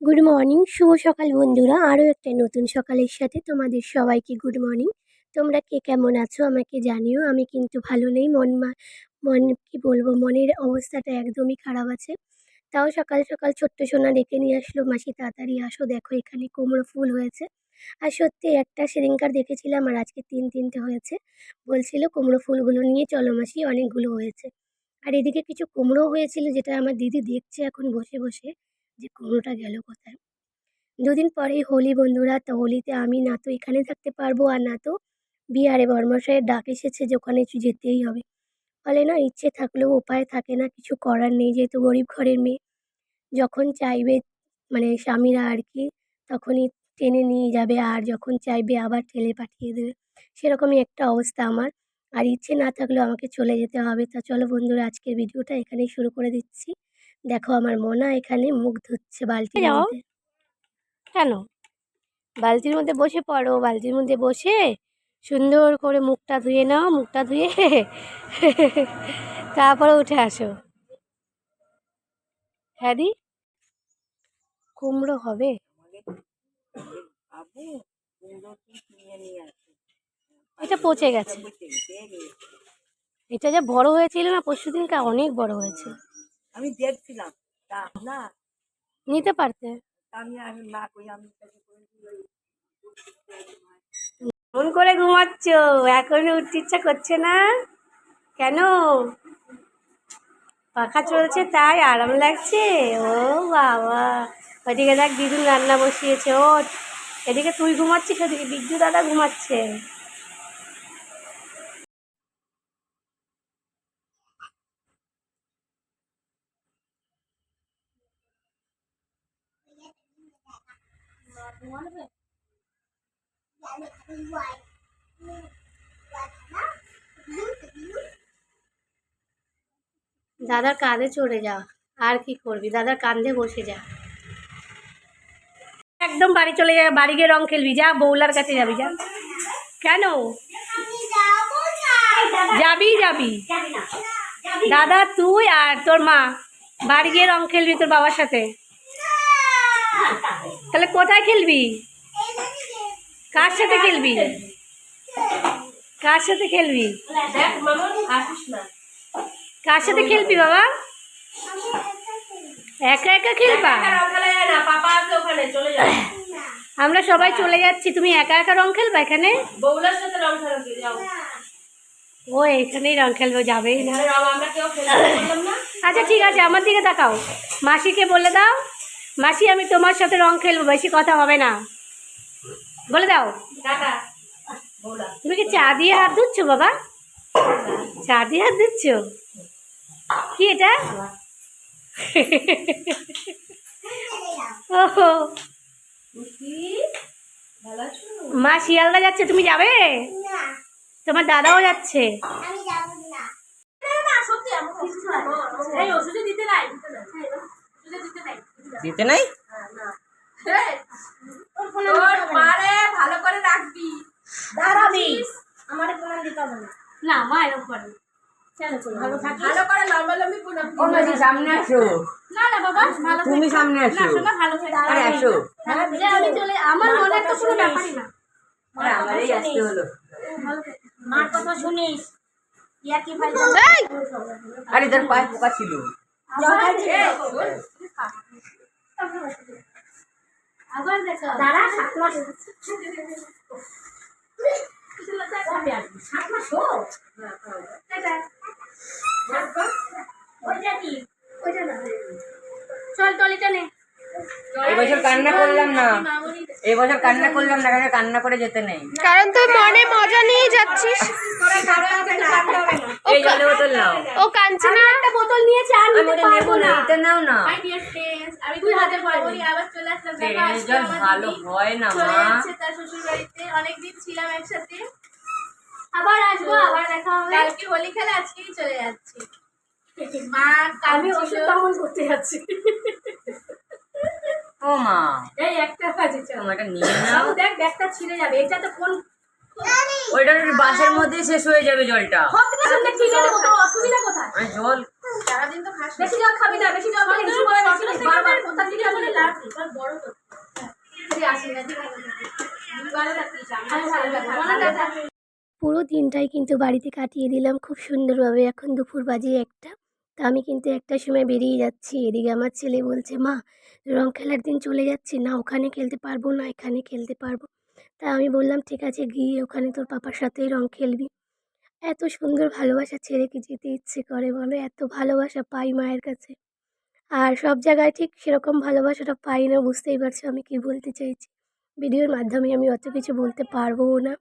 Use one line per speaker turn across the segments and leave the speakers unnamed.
Good morning শুভ সকাল বন্ধুরা। আরও একটা নতুন সকালের সাথে তোমাদের সবাইকে গুড মর্নিং তোমরা কে কেমন আছো আমাকে জানিও। আমি কিন্তু ভালো নেই, মন মন, কি বলব, মনের অবস্থাটা একদমই খারাপ আছে। তাও সকাল সকাল ছোট্ট সোনা ডেকে নিয়ে আসলো, মাসি, তাড়াতাড়ি আসো, দেখো এখানে কুমড়ো ফুল হয়েছে। আর সত্যি একটা সেদিনকার দেখেছিলাম, আর আজকে তিন তিনটে হয়েছে। বলছিল কুমড়ো ফুলগুলো নিয়ে চলো মাসি, অনেকগুলো হয়েছে। আর এদিকে কিছু কুমড়ো হয়েছিল, যেটা আমার দিদি দেখছে এখন বসে বসে। যে কুমড়োটা গেল কোথায়? দুদিন পরেই হোলি বন্ধুরা, তো হোলিতে আমি না তো এখানে থাকতে পারব আর না তো বিহারে বর্মশাইয়ের ডাক এসেছে যে ওখানে যেতেই হবে। ফলে না, ইচ্ছে থাকলেও উপায় থাকে না, কিছু করার নেই, যেহেতু গরিব ঘরের মেয়ে। যখন চাইবে মানে স্বামীরা আর কি, তখনই টেনে নিয়ে যাবে আর যখন চাইবে আবার ঠেলে পাঠিয়ে দেবে। সেরকমই একটা অবস্থা আমার। আর ইচ্ছে না থাকলেও আমাকে চলে যেতে হবে। তা চলো বন্ধুরা, আজকের ভিডিওটা এখানেই শুরু করে দিচ্ছি। দেখো আমার মোনা এখানে মুখ ধুচ্ছে বালতি
যাও। কেন? বালতির মধ্যে বসে পড়ো বালতির মধ্যে বসে সুন্দর করে মুখটা ধুয়ে নাও মুখটা ধুয়ে তারপরে উঠে আসো। হ্যাঁ দি? কুমড়ো হবে? এটা পচে গেছে। এটা যে বড় হয়েছিল না পরশু দিনকে অনেক বড় হয়েছে।
আমি দেখছিলাম। তা না।
নিতে পারতে।
আমি আর না করি আমি
মন করে ঘুমাচ্ছ এখন উঠতে ইচ্ছা করছে না? কেন? পাখা চলছে তাই আরাম লাগছে? ও বাবা। ওদিকে দেখ দিদুন রান্না বসিয়েছে ও এদিকে তুই ঘুমাচ্ছিস ওদিকে বিদ্যু দাদা ঘুমাচ্ছে। দাদার কাঁধে চড়ে যা, আর কি করবি? দাদার কাঁধে বসে যা। একদম বাড়ি চলে যা, বাড়ি গিয়ে রং খেলবি। যা বৌলার কাছে যাবি, যা। কেন? যাবি যাবি। দাদা, তুই আর তোর মা, বাড়ি গিয়ে রং খেলবি তোর বাবার সাথে। তাহলে কোথায় খেলবি? কার সাথে খেলবি? কার সাথে খেলবি? কার সাথে খেলবি বাবা? একা একা খেলবা? আমরা সবাই চলে যাচ্ছি। তুমি একা একা রং খেলবা এখানে? ও এখানেই রং খেলবে যাবেই না।
না
আচ্ছা ঠিক আছে আমার দিকে তাকাও। মাসিকে বলে দাও। মাসি আমি তোমার সাথে রং খেলব বেশি কথা হবে না। বলে দাও। তুমি কি চা দিয়ে হাত ধুচ্ছ বাবা? চা দিয়ে হাত ধুচ্ছ? কি এটা? ওহো।
ভালো
মা শিয়ালদা যাচ্ছে তুমি যাবে? তোমার দাদাও যাচ্ছে।
এই ওষুধে দিতে নাই দিতে নাই ওষুধে দিতে নাই
দিতে নাই?
ভালো করে রাখবি। দাঁড়াবি। আমারে প্রমাণ দিতে হবে না।
না মা এরকম করে ভালো থাকি
ভালো করে লম্বা লম্বি প্রমাণ
ও মাসি সামনে আসো।
না না বাবা ভালো
তুমি সামনে আসো। আসো।
আমি চলে আমার মনে তো কোনো ব্যাপারই না।
আরে আমারই আসতে হলো।
মার কথা শুনিস? ইয়া
আরে তোর পায়ে পোকা ছিল।
আবার দেখো দাঁড়া সাত মাস সাত মাস হো ওইটা কি? ওইটা না। চল টলিটা নে।
এবছর কান্না করলাম না। এবছর কান্না করলাম না কারণ কান্না করে যেতে নেই।
কারণ তুই মনে মজা নিয়ে যাচ্ছিস।
এই জলে বোতল নাও।
ও কাঞ্চি না?
একটা বোতল নিয়েছে আর নিতে পারব
নেব
না
না। এটা নাও না।
আমি দুই হাতে পারব আবার চলে আসলাম
ভালো হয় না
চলে যাচ্ছে তার শ্বশুর বাড়িতে অনেকদিন ছিলাম একসাথে।
আবার আসব আবার দেখা হবে।
কালকে হোলি খেলে আজকেই চলে যাচ্ছি। মা
আমি ওষুধ করতে যাচ্ছি।
ও মা।
এই একটা কাজে চল।
নিয়ে নাও।
দেখ ব্যাগটা ছিঁড়ে যাবে। এটা তো কোন
ওইটা বাসের মধ্যেই শেষ হয়ে যাবে জলটা।
শুনলে ঠিক আছে অসুবিধা কোথায়
জল
সারাদিন তো খাস বেশি জল খাবি না বেশি জল খেলে কিছু হবে না কিছু বারবার কোথা থেকে বলে লাভ নেই তোর বড় তো তুই আসি না ঠিক আছে দুবারও থাকিস আমি ভালো লাগে মনে থাকে
পুরো দিনটাই কিন্তু বাড়িতে কাটিয়ে দিলাম, খুব সুন্দরভাবে। এখন দুপুর বাজে একটা, তা আমি কিন্তু একটা সময় বেরিয়ে যাচ্ছি। এদিকে আমার ছেলে বলছে, মা, রং খেলার দিন চলে যাচ্ছি, না, ওখানে খেলতে পারব, না, এখানে খেলতে পারব। তা আমি বললাম, ঠিক আছে, গিয়ে ওখানে তোর পাপার সাথেই রং খেলবি। এত সুন্দর ভালোবাসা ছেড়ে কি যেতে ইচ্ছে করে, বলো, এত ভালোবাসা পাই মায়ের কাছে। আর সব জায়গায় ঠিক সেরকম ভালোবাসাটা পাই না, বুঝতেই পারছ আমি কি বলতে চাইছি। ভিডিওর মাধ্যমে আমি অত কিছু বলতে পারব না।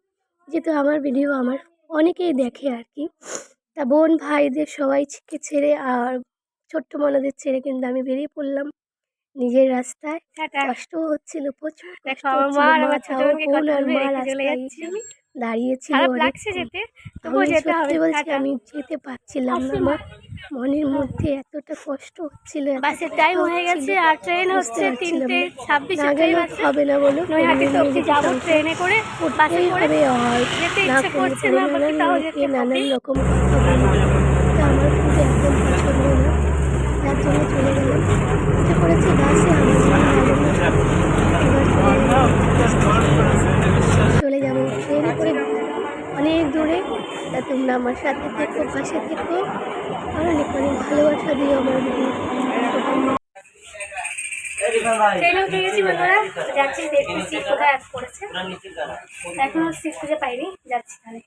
যেহেতু আমার ভিডিও আমার অনেকেই দেখে আর কি। তা বোন ভাইদের সবাইকে ছেড়ে আর ছোট্ট মনাদের ছেড়ে কিন্তু আমি বেরিয়ে পড়লাম। নিজের রাস্তায় কষ্ট হচ্ছিল প্রচুর কষ্ট হচ্ছিল,
আমি
দাঁড়িয়েছিল সত্যি বলছি আমি যেতে পারছিলাম না। আমার মনের মধ্যে এতটা কষ্ট হচ্ছিল
বাসের টাইম হয়ে গেছে আর ট্রেন হচ্ছে তিনটে। ছাব্বিশে
না হবে না বলো
যাব ট্রেনে করে বাসে করে যেতে ইচ্ছে করছে না
নানান রকম কথা আমার সাথে থেকো, পাশে থেকো। আর অনেক অনেক ভালোবাসা দিও আমার
ট্রেনে উঠে গেছি এখনও সিট খুঁজে পাইনি, যাচ্ছি তাহলে।